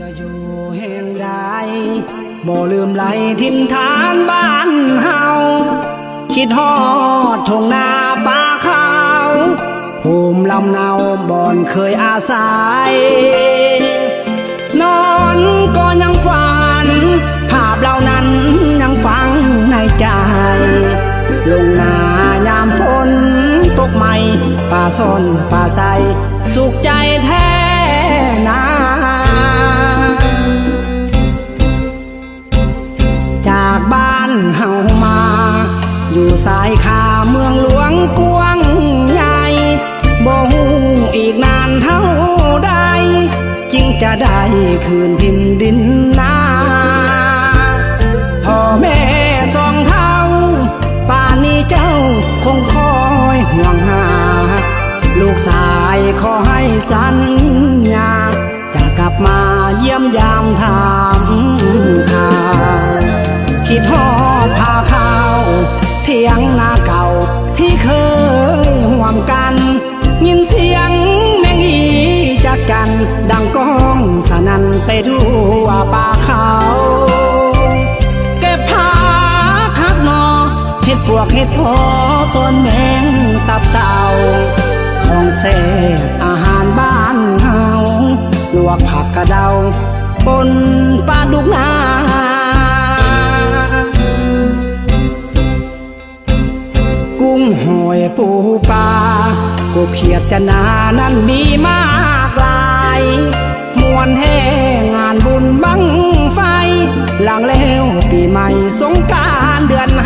จะอยู่แห่งใดบ่ลืมไหลทินฐานบ้านเฮาคิดฮอดทงนาป่าขาวภูมิลำเนาบ่อนเคยอาศัย นอนก็ยังฝัน ภาพเหล่านั้นยังฝังในใจ ลงนายามฝนตกใหม่ป่าซ่อนป่าใส สุขใจแท้ สายขาเมืองหลวงกวางใหญ่บ่ฮู้อีกนานเท่าใดจึงจะได้คืนทินดินนาพ่อแม่สองเท่า ป่านนี้เจ้าคงคอยห่วงหา ลูกสายขอให้สัญญาจะกลับมาเยี่ยมยามถา ดังก้องสนันไปทั่วป่าเขา เก็บผ้าคักนอเห็ดปวกเห็ดพอส่วนแมงตับเต่า ของเศษอาหารบ้านเฮาลวกผักกระเดาปนปลาดุกนากุ้งหอยปูปลากบเขียดจะนานั้นมีมาก หลังแล้วปีใหม่สงการเดือนห